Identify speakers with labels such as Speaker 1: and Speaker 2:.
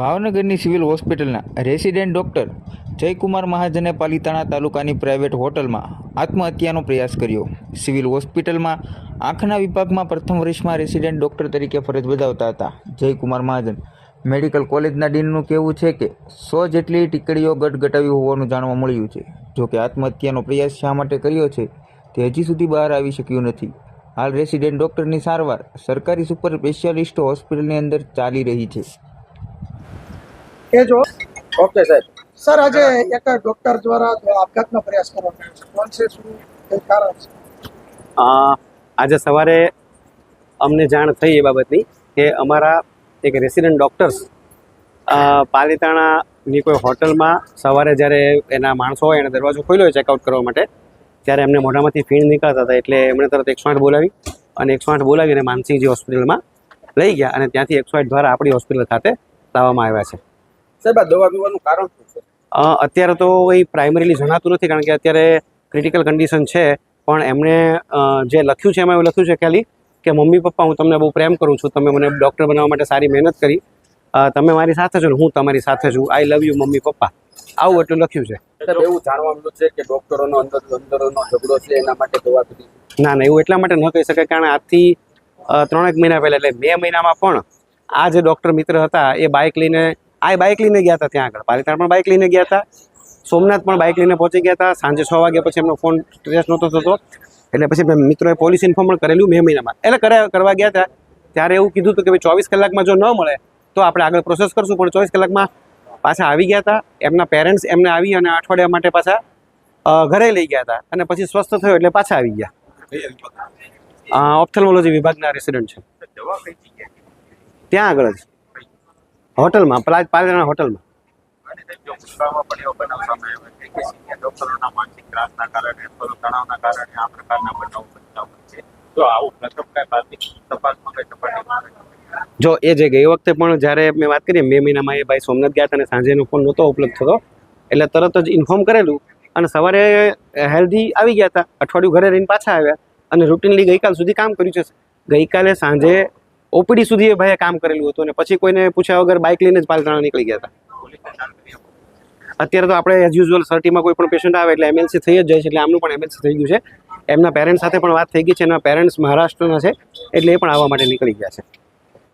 Speaker 1: ભાવનગરની સિવિલ હોસ્પિટલના resident doctor Jaykumar મહાજને પાલિતાણા તાલુકાની પ્રાઇવેટ હોટલમાં આત્મહત્યાનો પ્રયાસ કર્યો. સિવિલ હોસ્પિટલમાં આંખના વિભાગમાં પ્રથમ વર્ષમાં રેસિડેન્ટ ડૉક્ટર તરીકે ફરજ બજાવતા હતા. જયકુમાર મહાજન મેડિકલ કોલેજના ડીનનું કહેવું છે કે, સો જેટલી ટીકડીઓ ગટગટાવી હોવાનું જાણવા મળ્યું છે. જોકે આત્મહત્યાનો પ્રયાસ શા માટે કર્યો છે, તે હજી સુધી બહાર આવી શક્યું નથી. હાલ રેસિડેન્ટ ડૉક્ટરની સારવાર સરકારી સુપર સ્પેશિયાલિસ્ટ હોસ્પિટલની અંદર ચાલી રહી છે.
Speaker 2: એ જો.
Speaker 3: ઓકે સાહેબ.
Speaker 2: સર આજે એક ડોક્ટર દ્વારા આપઘાતનો પ્રયાસ કરવામાં આવ્યો છે. કોણ છે શું? કઈ કારણ છે?
Speaker 3: આજે સવારે અમને જાણ થઈ એ બાબતની કે અમારા એક રેસિડન્ટ ડૉક્ટર્સ પાલિતાણાની કોઈ હોટલમાં સવારે જ્યારે એના માણસો હોય એને દરવાજો ખોલ્યો હોય ચેકઆઉટ કરવા માટે ત્યારે એમને મોઢામાંથી ફીણ નીકળતા હતા. એટલે એમણે તરત એકસો આઠ બોલાવી અને એકસો આઠ બોલાવીને માનસિંહજી હોસ્પિટલમાં લઈ ગયા અને ત્યાંથી એકસો આઠ દ્વારા આપણી હોસ્પિટલ ખાતે લાવવામાં આવ્યા છે.
Speaker 4: સાહેબ આ દવા પીવાનું કારણ શું છે?
Speaker 3: અત્યારે તો એ પ્રાઇમરીલી જણાતું નથી કારણ કે અત્યારે ક્રિટિકલ કન્ડિશન છે પણ એમણે જે લખ્યું છે એમાં એવું લખ્યું છે ખાલી કે મમ્મી પપ્પા હું તમને બહુ પ્રેમ કરું છું તમે મને ડૉક્ટર બનાવવા માટે સારી મહેનત કરી તમે મારી સાથે છો ને હું તમારી સાથે છું આઈ લવ યુ મમ્મી પપ્પા. આવું એટલું લખ્યું છે.
Speaker 4: એવું જાણવા મળ્યું છે કે ડૉક્ટરોનો અંદર અંદરોનો ઝઘડો છે એના માટે દવા
Speaker 3: ના ના એવું એટલા માટે ન કહી શકાય કારણ આજથી ત્રણેક મહિના પહેલાં એટલે બે મહિનામાં પણ આ જે ડૉક્ટર મિત્ર હતા એ બાઇક લઈને આ બાઇક લઈને ગયા હતા ત્યાં આગળ. પાલિતાણા પણ બાઇક લઈને ગયા હતા. સોમનાથ પણ બાઇક લઈને પહોંચી ગયા હતા. સાંજે છ વાગ્યા પછી એમનો ફોન ટ્રેસ નહોતો થતો. એટલે પછી મેં મિત્રોએ પોલીસ ઇન્ફોર્મ પણ કરેલું મે મહિનામાં. એટલે કર્યા, કરવા ગયા હતા. ત્યારે એવું કીધું હતું કે ભાઈ ચોવીસ કલાકમાં જો ન મળે, તો આપણે આગળ પ્રોસેસ કરશું. પણ ચોવીસ કલાકમાં પાછા આવી ગયા હતા. એમના પેરેન્ટ્સ એમને આવી અને અઠવાડિયા માટે પાછા ઘરે લઈ ગયા હતા. અને પછી સ્વસ્થ થયો એટલે પાછા આવી ગયા. ઓપ્થેલ્મોલોજી વિભાગના રેસિડન્ટ છે. ત્યાં આગળ જ. હોટલમાં પલાજ પાલિતાણા હોટલમાં. જો એ જે ગઈ વખતે પણ જ્યારે મેં વાત કરી મે મહિનામાં એ ભાઈ સોમનાથ ગયા હતા અને સાંજે એનો ફોન નહોતો ઉપલબ્ધ થતો એટલે તરત જ ઇન્ફોર્મ કરેલું અને સવારે હેલ્ધી આવી ગયા હતા અઠવાડિયું ઘરે રહીને પાછા આવ્યા અને રૂટીનલી ગઈકાલ સુધી કામ કર્યું છે. ગઈકાલે સાંજે ઓપીડી સુધી એ ભાઈએ કામ કરેલું હતું અને પછી કોઈને પૂછ્યા વગર બાઇક લઈને જ પાલતાણા નીકળી ગયા હતા. અત્યારે તો આપણે એઝ યુઝ્યુઅલ સર્ટીમાં કોઈ પણ પેશન્ટ આવે એટલે એમએલસી થઈ જ જાય છે, એટલે આમનું પણ એમએલસી થઈ ગયું છે. એમના પેરેન્ટ્સ સાથે પણ વાત થઈ ગઈ છે, એના પેરેન્ટ્સ મહારાષ્ટ્રના છે, એટલે એ પણ આવવા માટે નીકળી ગયા છે.